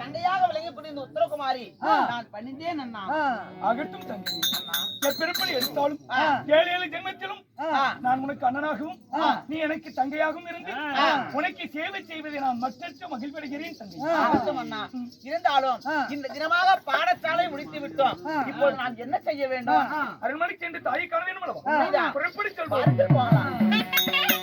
தங்கையாக விளங்கக்கூடிய இந்த உத்தரகுமாரி நான் பணிந்தேன் அண்ணா. அகட்டும் தங்கை. எப்பிறப்படி எடுத்தாலும் ஏழு ஏழு ஜென்மத்திலும் நான் உனக்கு அண்ணனாகவும் நீ எனக்கு தங்கையாகவும் இருந்து உனக்கு சேவை செய்வதை நான் மற்றற்ற மகிழ்வடைகிறேன் தங்கை. அண்ணா. இருந்தாலும் இந்த தினமாக பாடசாலை முடித்து விட்டோம். இப்போது நான் என்ன செய்ய வேண்டும்? அரண்மனைக்கு சென்று தாயை காண வேண்டும் வாருங்கள் போகலாம்.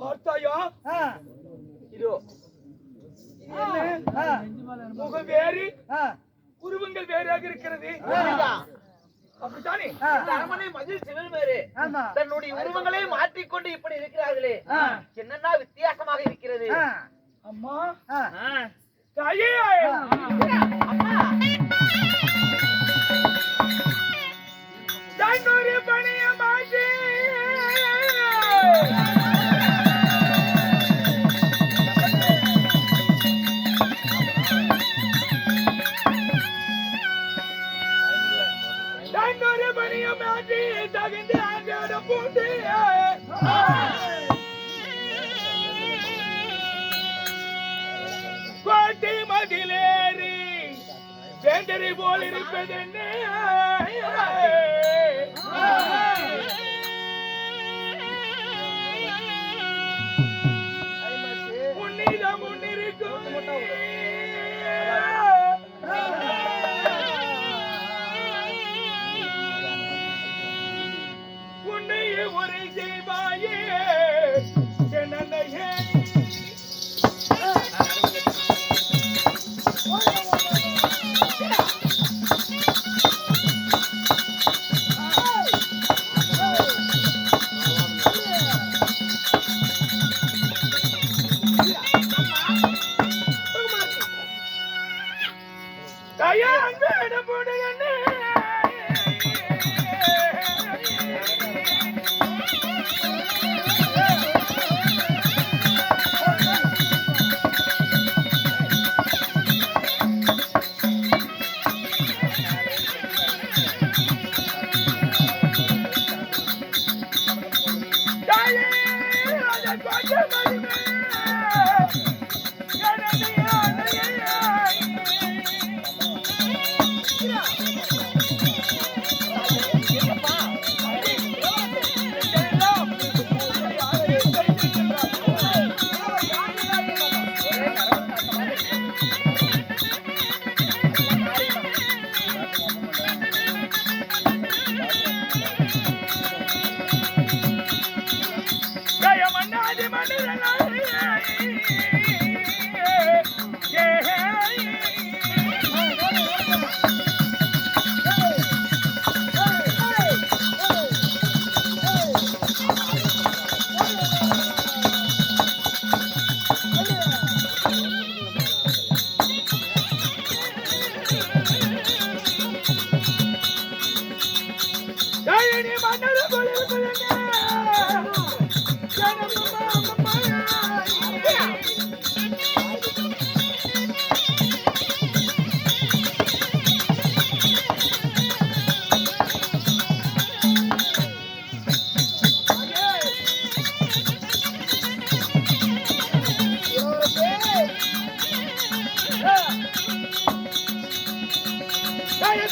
பார்த்தாயா? இதோ. முகம் வேறு. உருவங்கள் வேறாக இருக்கிறது. உண்மைதான். அப்படித்தானே? இந்த அரண்மனை மதில் சிவன் வேறு. தன்னுடைய உருவங்களை மாற்றிக்கொண்டு இப்படி இருக்கிறார்களே. என்னன்னா வித்தியாசமாக இருக்கிறது. அம்மா. தாயே. தன்னொரு பணிய மாட்டே தன்னொரு பணிய மாட்டே தகுந்த ஆண்டாட போட்டு. போல் இருப்பதென்ன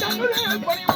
தாயே பணிவு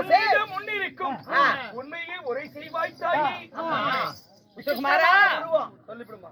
உன்னிடம் முன்னிருக்கும். உண்மையிலே உரை செய்வாய் தாயே விஷ்ணுகுமாரா சொல்லிவிடுமா.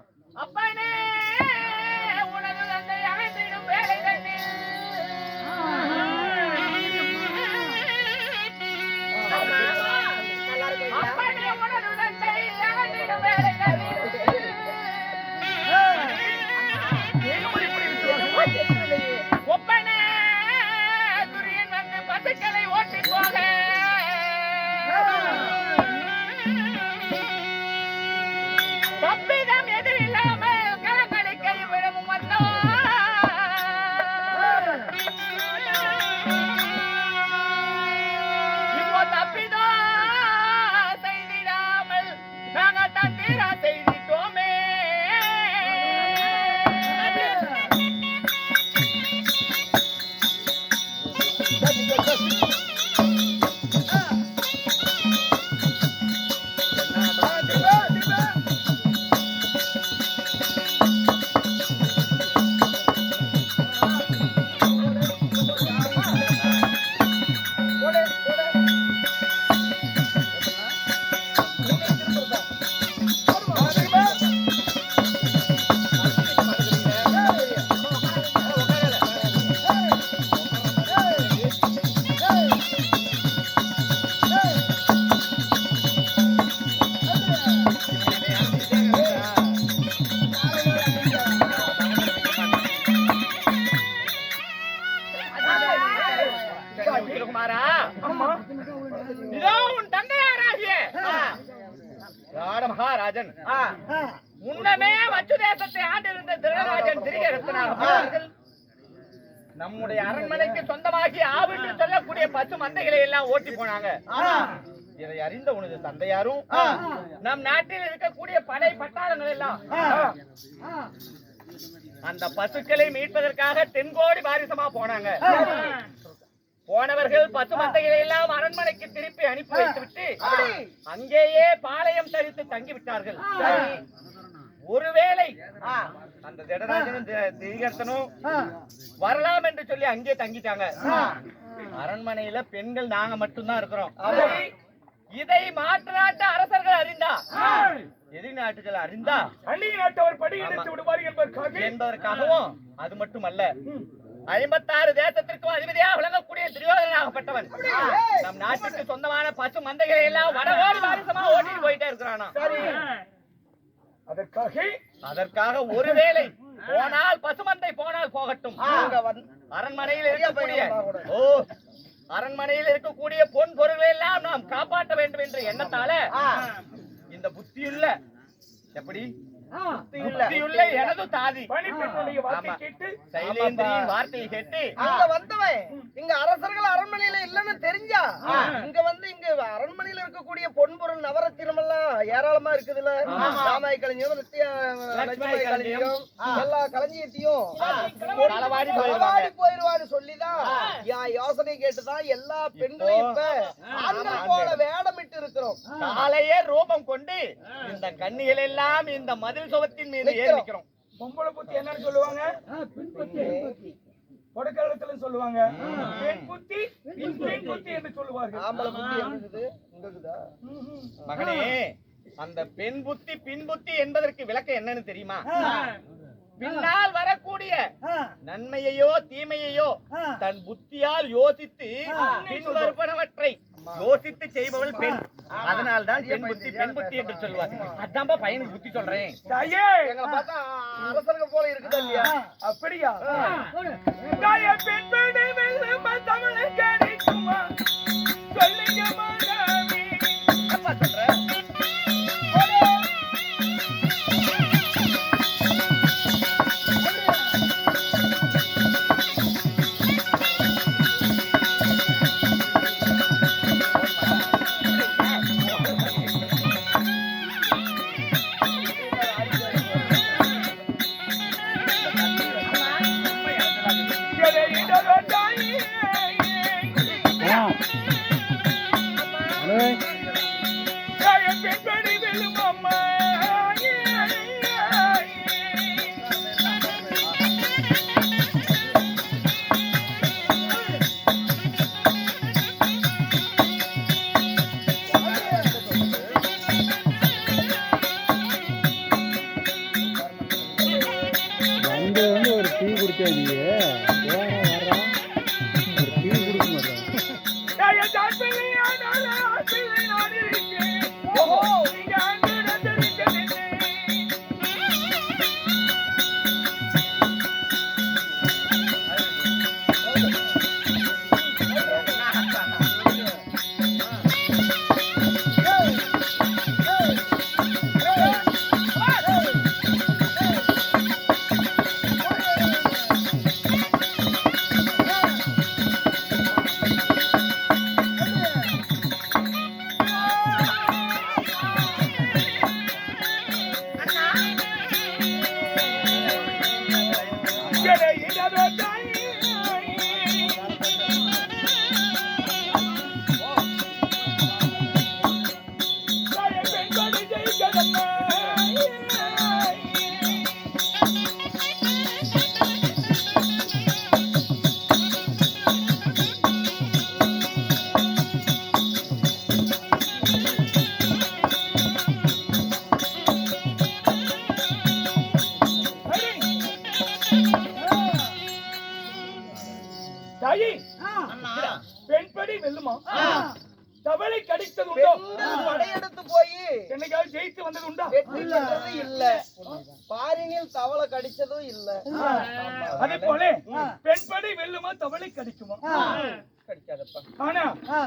குமாரா அம்மா இதோ உன் தந்தையாராகிய. ராட மகாராஜன்? முன்னமே வச்சு தேசத்தை ஆண்டிருந்த திருடராஜன் திரிகரத்தனாக நம்முடைய அரண்மனைக்கு சொந்தமாகி ஆவிட்டு சொல்லக்கூடிய பசு மந்தைகளை எல்லாம் ஓட்டி போனாங்க. இதை அறிந்த உனது தந்தையாரும் நம் நாட்டில் இருக்கக்கூடிய படை பட்டாளங்கள் எல்லாம் அந்த பசுக்களை மீட்பதற்காக தென்கோடி பாரிசமா போனாங்க. போனவர்கள் பசு மந்தைகளை எல்லாம் அரண்மனைக்கு திருப்பி அனுப்பி வைத்துவிட்டு அங்கேயே பாளையம் தரித்து தங்கி விட்டார்கள் ஒருவேளை அந்த ஜடராஜனும் தி- திரிகர்த்தனும் வரலாம் என்று சொல்லி அங்கே தங்கிட்டாங்க. அரண்மனையில பெண்கள் நாங்க மட்டும்தான் இருக்கிறோம். இதை மாற்று நாட்டு அரசர்கள் அறிந்தா? எதிரி நாட்டுகள் அறிந்தா? அந்நிய நாட்டவர் படி எடுத்து விடுவார் என்பதற்காக? என்பதற்காகவும் அது மட்டுமல்ல ஐம்பத்தாறு தேசத்திற்கும் அதிபதியாக விளங்கக்கூடிய துரியோதனாகப்பட்டவன் நம் நாட்டுக்கு சொந்தமான பசு மந்தைகளை எல்லாம் வடவோடி வாரிசமா ஓட்டிட்டு போயிட்டே இருக்கிறானா? அதற்காக அதற்காக ஒருவேளை போனால் பசுமந்தை போனால் போகட்டும். அரண்மனையில் இருக்கக்கூடிய ஓ அரண்மனையில் இருக்கக்கூடிய பொன் பொருள்களை எல்லாம் நாம் காப்பாற்ற வேண்டும் என்ற எண்ணத்தால இந்த புத்தியுள்ள எப்படி? புத்தியுள்ள எனது தாதி. பணிப்பெண்ணுடைய வார்த்தை ஆமா. கேட்டு சைலேந்திரியின் வார்த்தையை கேட்டு. இங்க வந்தவன் இங்க அரசர்கள் அரண்மனையில இல்லன்னு தெரிஞ்சா இங்க வந்து இங்க அரண்மனையில இருக்கக்கூடிய பொன்பொருள் நவரத்தினம் எல்லாம் ஏராளமா இருக்குதுல்ல. ராமாய களஞ்சியம் எல்லா களஞ்சியத்தையும் களவாடி போயிருவான்னு சொல்லிதான் யோசனை கேட்டுதான் எல்லா பெண்களையும் இப்ப ஆண்கள் போல வேடமிட்டு இருக்கிறோம் காலையே ரூபம் கொண்டு இந்த கண்ணிகள் எல்லாம் இந்த மதில் சுவத்தின் மீது ஏறி நிற்கிறோம் பொம்பளை புத்தி என்னன்னு சொல்லுவாங்க? கொடக்காலத்துல சொல்லுவாங்க. பெண் புத்தி பெண் புத்தி. என்று சொல்லுவார்கள். ஆம்பளை புத்தி எங்க இருக்குது இங்க இருக்குதா மகனே அந்த பெண் புத்தி பின் புத்தி என்பதற்கு விளக்கம் என்னன்னு தெரியுமா? பின்னால் வரக்கூடிய நன்மையையோ தீமையையோ தன் புத்தியால் யோசித்து பின் வருவனவற்றை யோசித்து செய்பவள் பெண். அதனால்தான் பெண் புத்தி பெண் புத்தி என்று சொல்வார். அதான்பா பையனுக்கு புத்தி சொல்றேன். தாயே எங்களை பார்த்தா அரசர்கள் போல இருக்குதா இல்லையா? அப்படியா? தாயே பெண் பெண்ணை வெல்லும் Yeah.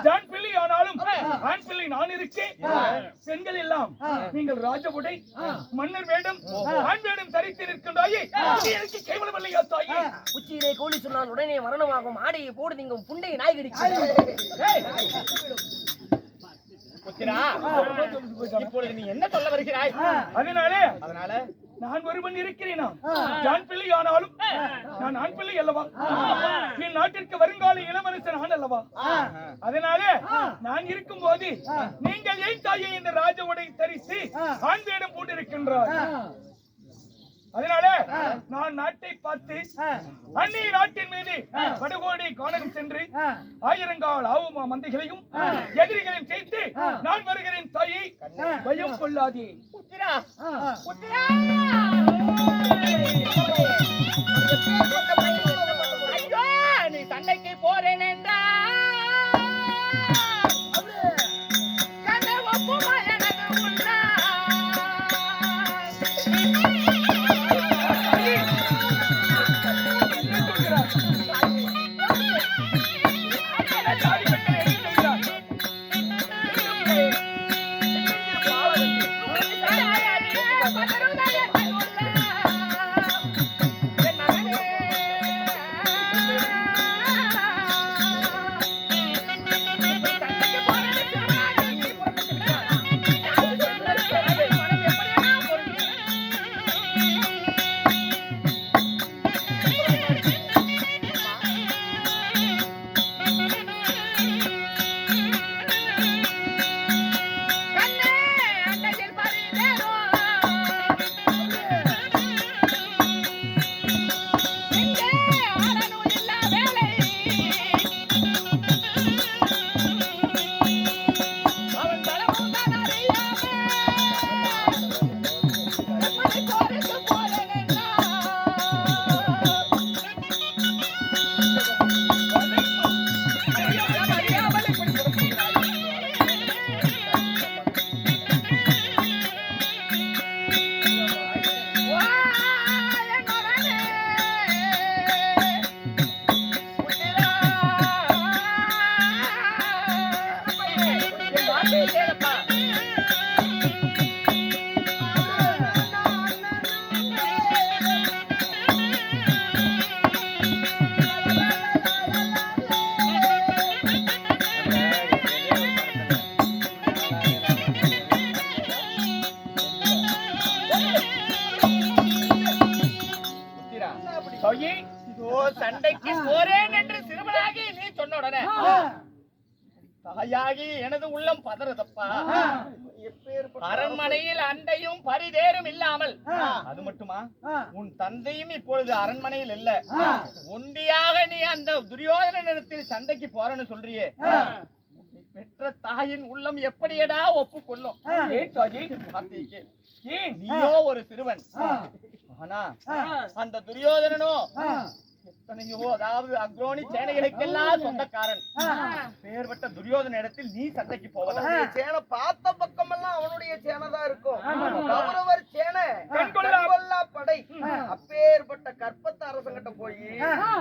ஜான் பிள்ளை ஆனாலும் ஆண் பிள்ளை நான் இருக்கேன். பெண்கள் எல்லாம் நீங்கள் ராஜபுடை மன்னர் வேடம் ஆண் வேடம் தரித்து நிற்கின்றாயே. இது எனக்கு கேவலம் இல்லையா தாயே. உச்சியிலே கோழி சொன்னால் உடனே மரணமாகும். ஆடையை போடு நீங்க புண்டை நாய் இப்பொழுது நீ என்ன சொல்ல வருகிறாய்? அதனாலே அதனால நான் ஒருவன் இருக்கிறேனா? ஜான் பிள்ளை ஆனாலும் நான் ஆண் பிள்ளை அல்லவா? என் நாட்டிற்கு வருங்கால இளவரசன் ஆண் அல்லவா? அதனாலே நான் இருக்கும் போது நீங்கள் ஏன் தாயை இந்த ராஜ உடை தரித்து ஆண் வேடம் போட்டிருக்கின்றார் அதனால நான் நாட்டை பார்த்து அந்நிய நாட்டின் மீது படுகோடி காணகம் சென்று ஆயிரங்கால் ஆவுமா மந்தைகளையும் எதிரிகளையும் சேர்த்து நான் வருகிறேன் தாயை. பயம் கொள்ளாதே. புத்திரா. புத்திரா. இல்லாமல் அது மட்டுமா? உன் தந்தையும் இப்பொழுது அரண்மனையில் இல்ல. ஒண்டியாக நீ அந்த துரியோதனத்தில் சண்டைக்கு போறேன்னு சொல்றியே. பெற்ற தாயின் உள்ளம் எப்படியடா ஒப்புக்கொள்ளும்? நீயோ ஒரு சிறுவன். ஆனா அந்த துரியோதனனோ? எத்தனையோ அதாவது அக்ரோனி சேனைகளுக்கெல்லாம் சொந்தக்காரன். பேர்பட்ட துரியோதன இடத்தில் நீ சண்டைக்கு போவதா? சேனை பார்த்த பக்கமெல்லாம் அவனுடைய சேனை தான் இருக்கும். கௌரவர் சேனை. கண்கொள்ளா- படை. அப்பேற்பட்ட கற்பத்த அரசங்கிட்ட போய்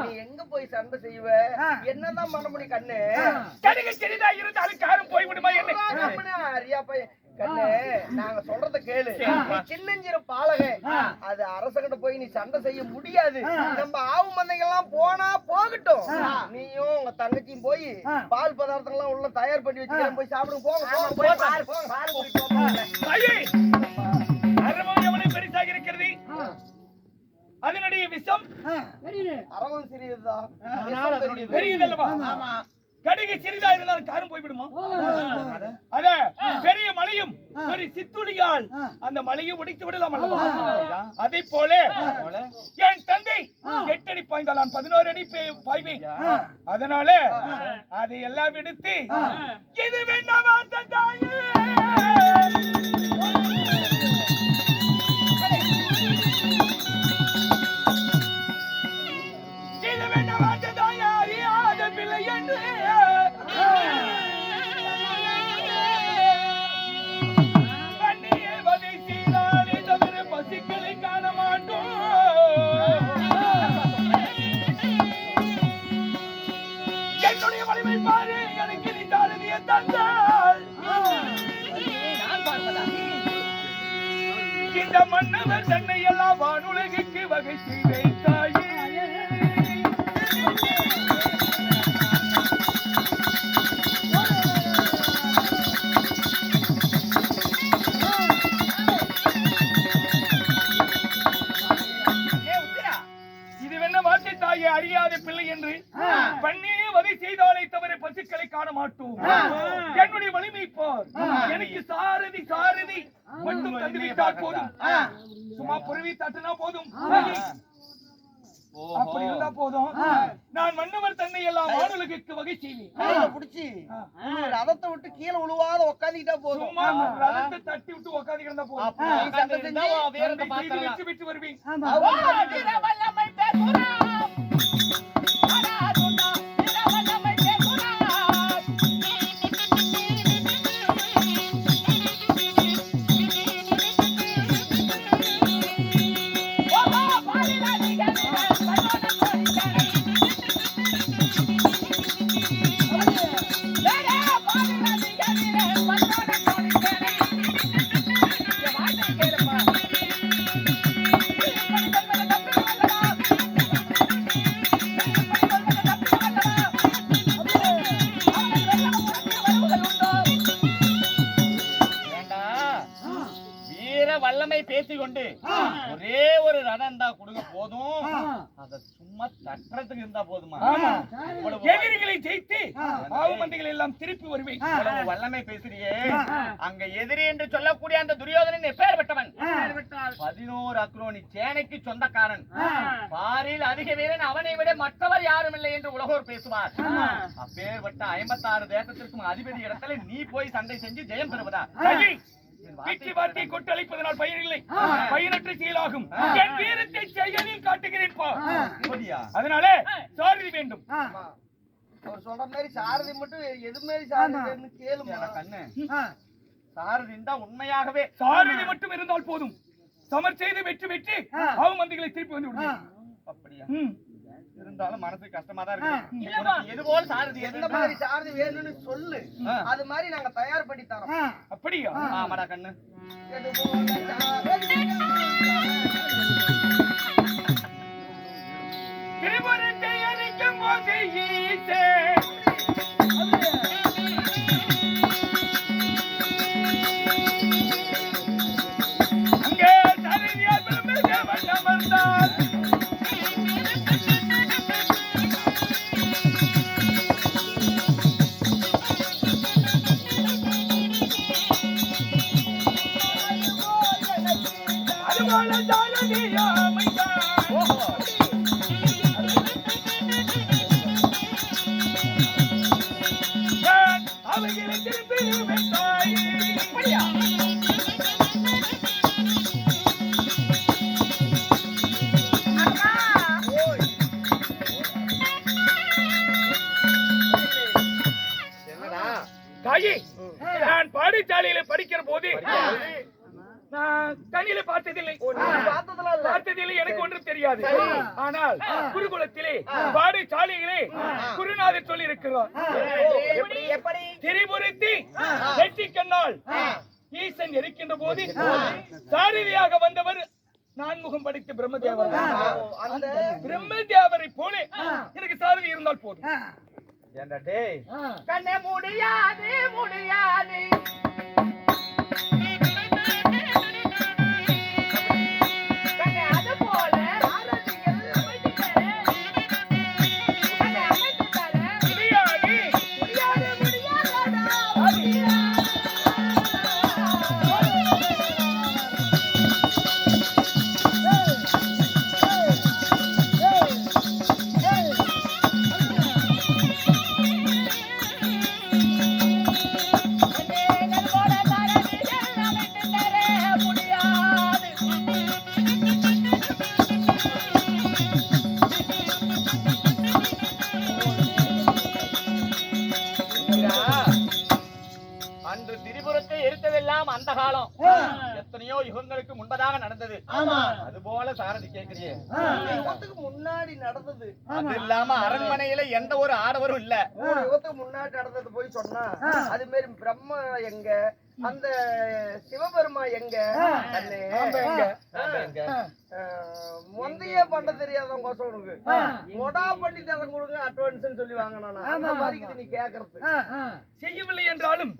நீ எங்க போய் சண்டை செய்வ? என்னதான் பண்ண முடியும் கண்ணு? கடுகு சிறிதா இருந்தாலும் காரம் போய்விடுமா என்ன? அறியா பையன் கண்ணு நாங்க சொல்றத கேளு. சின்னஞ்சிறு பாலகன் அது அரசங்கிட்ட போய் நீ சண்டை செய்ய முடியாது. நம்ம ஆவு மந்தைகள்லாம் போனா போகட்டும். நீயும் உங்க தங்கச்சியும் போய் பால் பதார்த்தம் எல்லாம் உள்ள தயார் பண்ணி வச்சுக்கிறேன். போய் சாப்பிடுங்க போங்க பெரிசாக இருக்கிறது? அதனுடைய விஷம் அறவும் சிறியதுதான். பெரியதல்லவா? ஆமா. கடுகு சிறிதா இருந்தாலும் காரம் போய்விடுமா? அத பெரிய மலையும் ஒரு சித்துளியால் அந்த மலையை உடைத்து விடலாம் அதை போல என் தந்தை எட்டு அடி பாய்ந்தால் நான் பதினோரு அடி பாய்வேன் அதனால அதை எல்லாம் எடுத்து இது வேண்டாமா தந்தாயே. இந்த தன்னை எல்லாம் வானுலகிற்கு வகை செய்வேன் பார்க்கலாம். வெற்றி பெற்று வருவேன் வல்லமை பேசுறியே. அங்க எதிரி என்று சொல்லக்கூடிய அந்த துரியோதனன் எப்பேற்பட்டவன் பதினோரு அக்ரோனி சேனைக்கு சொந்தக்காரன். பாரில் அதிக வீரன் அவனை விட மற்றவர் யாரும் இல்லை என்று உலகோர் பேசுவார். அப்பேற்பட்ட ஐம்பத்தாறு தேசத்திற்கும் அதிபதி இடத்துல நீ போய் சண்டை செஞ்சு ஜெயம் பெறுவதா. வெற்றி வார்த்தை கொட்டளிப்பதனால் பயனில்லை பயனற்ற செயலாகும். என் வீரத்தை செயலில் காட்டுகிறேன்? அதனால வேண்டும். அவர் சொல்ற மாதிரி சாரதி மட்டும் எது மாதிரி சாரதி கேளுமா? ஏடா கண்ணு. சாரதி தான் உண்மையாகவே. சாரதி மட்டும் இருந்தால் போதும். சமர் செய்து வெற்றி வெற்றி அவமந்திகளை திருப்பி வந்து அப்படியா. இருந்தாலும் மனசு கஷ்டமா தான் இருக்கு. எது போல் சாரதி எந்த மாதிரி சாரதி வேணும்னு சொல்லு. அது மாதிரி நாங்க தயார் பண்ணி தரோம். அப்படியா? ஆமாடா கண்ணு. எது போல சாரதி திரிபுரத்தை அழிக்கும் நான் கண்ணில பார்த்ததில்லை. பார்த்ததில்லை எனக்கு ஒன்றும் தெரியாது. ஆனால் குருகுலத்திலே பாடசாலையிலே குருநாதர் சொல்லி இருக்கிறார் எப்படி? எப்படி? திரிபுரத்தி வெற்றி கண்ணால் ஈசன் இருக்கின்ற போது சாரதியாக வந்தவர் நான்முகம் படித்த பிரம்மதேவர். அந்த பிரம்மதேவரை போல எனக்கு சாரதி இருந்தால் போதும். கண்ணே முடியாது முடியாது. நடந்தது. அது இல்லாம அரண்மனையில எந்த ஒரு ஆடவரும் இல்ல. நூறு யுகத்துக்கு முன்னாடி நடந்தது போய் சொன்னா அது மாதிரி பிரம்மா எங்க அந்த சிவபெருமா எங்க அண்ணே, எங்க? நாம எங்க? அஹ், முந்தைய பண்ண தெரியாதவங்க சொல்லுங்க. மொடா பண்ணி தரம் கொடுங்க அட்வான்ஸ் சொல்லி வாங்கினா அந்த மாதிரி இது நீ கேக்குறது. செய்யவில்லை என்றாலும்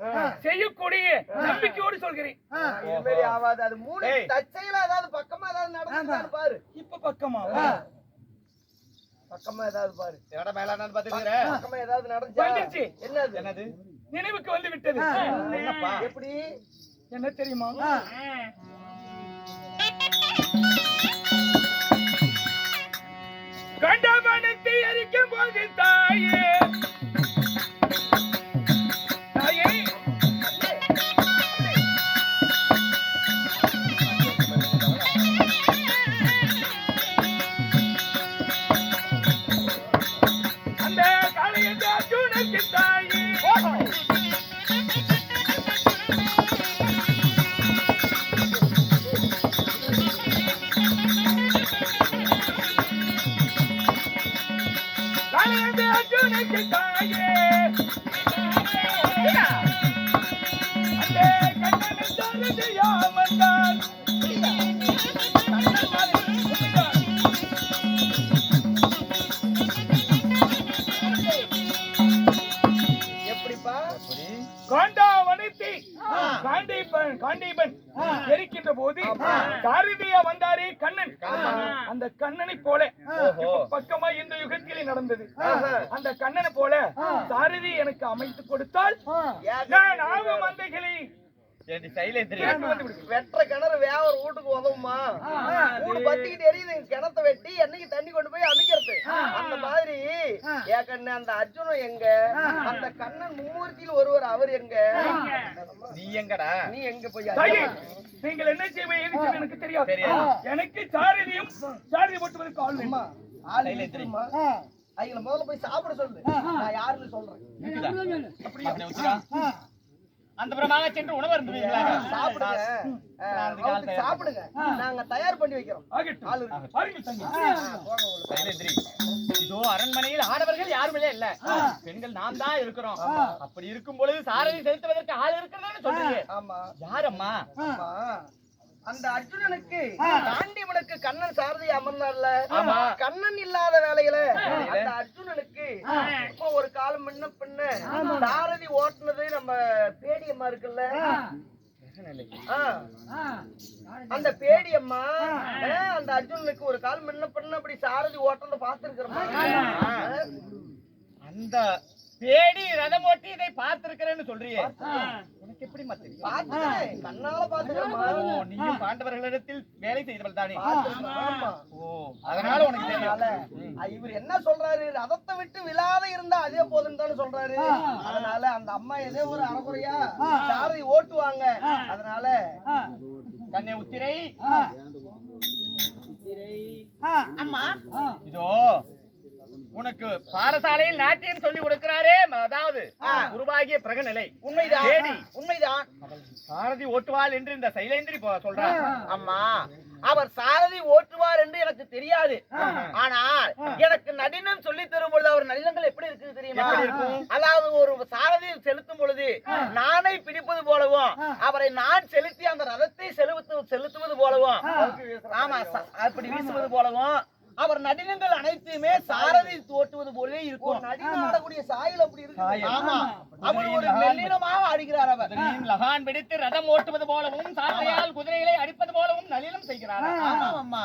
செய்யக்கூடிய நம்பிக்கையோடு சொல்கிறேன். இது மாதிரி ஆகாது. அது மூணு. தச்சையில ஏதாவது பக்கமா ஏதாவது நடந்துருக்கான்னு பாரு. இப்ப பக்கமா? பக்கமா ஏதாவது பாரு. என்னடா பக்கமா ஏதாவது நடந்துச்சா. என்னது? என்னது? நினைவுக்கு வந்து விட்டது. என்னப்பா? எப்படி? என்ன தெரியுமா? கண்டவனத்தை எரிக்கும் போது தாயே காளையத்தை தாயே. அமைத்து கொடுத்தால் நான் மந்தைகளை? வெட்டுற கிணறு வேற ஒரு வீட்டுக்கு உதவுமா? வீடு பத்திக்கிட்டு எரியுது. கிணத்தை வெட்டி என்னைக்கு தண்ணி கொண்டு போய் அமைக்கிறது? அந்த மாதிரி ஏன் கண்ணு அந்த அர்ஜுனன் எங்க? அந்த கண்ணன் மும்மூர்த்தியில் ஒருவர் அவர் எங்க? நீ எங்கடா? நீ எங்க போய்? நீங்கள் என்ன செய்வது எனக்கு தெரியாது. தெரியாது. எனக்கு சாரதியும் சாரதி போட்டுவதற்கு ஆள் ஆள். இருக்குமா? அவங்கள முதல்ல போய் சாப்பிட சொல்லு. நான் யாருன்னு சொல்றேன். அப்படியே. அந்த புறமாக சென்று உணவு இருந்துவீங்களா சாப்பிடுங்க. சாப்பிடுங்க. நாங்க தயார் பண்ணி வைக்கிறோம். இதோ அரண்மனையில் ஆடவர்கள் யாருமே இல்ல. பெண்கள் நாம் தான் இருக்கிறோம். அப்படி இருக்கும் பொழுது சாரதி செலுத்துவதற்கு ஆள் இருக்கிறதுன்னு சொல்றீங்க. ஆமா. யாரம்மா? ஆமா. அந்த அர்ஜுனனுக்கு காண்டிவனுக்கு கண்ணன் சாரதி அமர்ந்தார்ல. கண்ணன் இல்லாத வேலையில அந்த அர்ஜுனனுக்கு இப்போ ஒரு காலம் முன்ன பின்ன சாரதி ஓட்டுனது நம்ம பேடியம்மா இருக்குல்ல. அந்த பேடியம்மா ஆ, அந்த அர்ஜுனனுக்கு ஒரு கால் முன்ன பின்ன அப்படி சாரதி ஓட்டுறத பாத்துருக்கிறோம் அந்த பேடி ரதம் ஓட்டி இதை பார்த்திருக்கிறேன்னு சொல்றியே. உனக்கு பாத்துக்கிறேன் கண்ணால பாத்துக்கிறேன்மா ஓ, நீயும் பாண்டவர்களிடத்தில் வேலை செய்தவள் தானே. ஆமா. ஓ அதனால உனக்கு தெரியும். அஹ், இவர் என்ன சொல்றாரு? ரதத்தை விட்டு விழாத இருந்தா அதே போதுன்னு தானே சொல்றாரு. அதனால அந்த அம்மா ஏதோ ஒரு அறகுறையா சாரதி ஓட்டுவாங்க. அதனால கண்ணே உத்திரை. அம்மா. இதோ. உனக்கு பாடசாலையில் நாட்டியம் சொல்லி கொடுக்கிறாரே அதாவது குருவாகிய பிரகநிலை. உண்மைதான். தேடி. உண்மைதான். சாரதி ஓட்டுவாள் என்று இந்த சைலேந்திரி சொல்றார் அம்மா அவர் சாரதி ஓட்டுவார் என்று எனக்கு தெரியாது. ஆனால் எனக்கு நடினம் சொல்லி தரும் பொழுது அவர் நடினங்கள் எப்படி இருக்குது தெரியுமா? அதாவது ஒரு சாரதி செலுத்தும் பொழுது நானை பிடிப்பது போலவும் அவரை நான் செலுத்தி அந்த ரதத்தை செலுத்து செலுத்துவது போலவும் ஆமா அப்படி வீசுவது போலவும் அவர் நடினங்கள் அனைத்துமே சாரதி ஓட்டுவது போலவே இருக்கும். நடினம் ஆடக்கூடிய சாயல் அப்படி இருக்கு. ஆமா. அவர் ஒரு மெல்லினமாக ஆடுகிறார் அவர். லகான் பிடித்து ரதம் ஓட்டுவது போலவும் சாட்டையால் குதிரைகளை அடிப்பது போலவும் நளினம் செய்கிறார். ஆமா அம்மா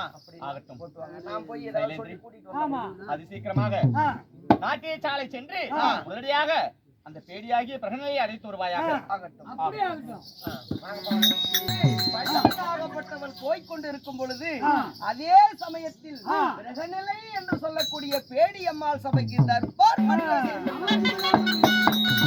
ஆகட்டும். நான் போய் ஏதாவது சொல்லி கூட்டிட்டு. அது சீக்கிரமாக நாட்டிய சாலை சென்று உடனடியாக அந்த பேடியாகிய பிரகநிலையை அழைத்து வருவாயாக. பையனாகப்பட்டவன் போய்க் கொண்டிருக்கும் பொழுது அதே சமயத்தில் கிரகநிலை என்று சொல்லக்கூடிய பேடி அம்மாள் சபைக்கு தர்பார்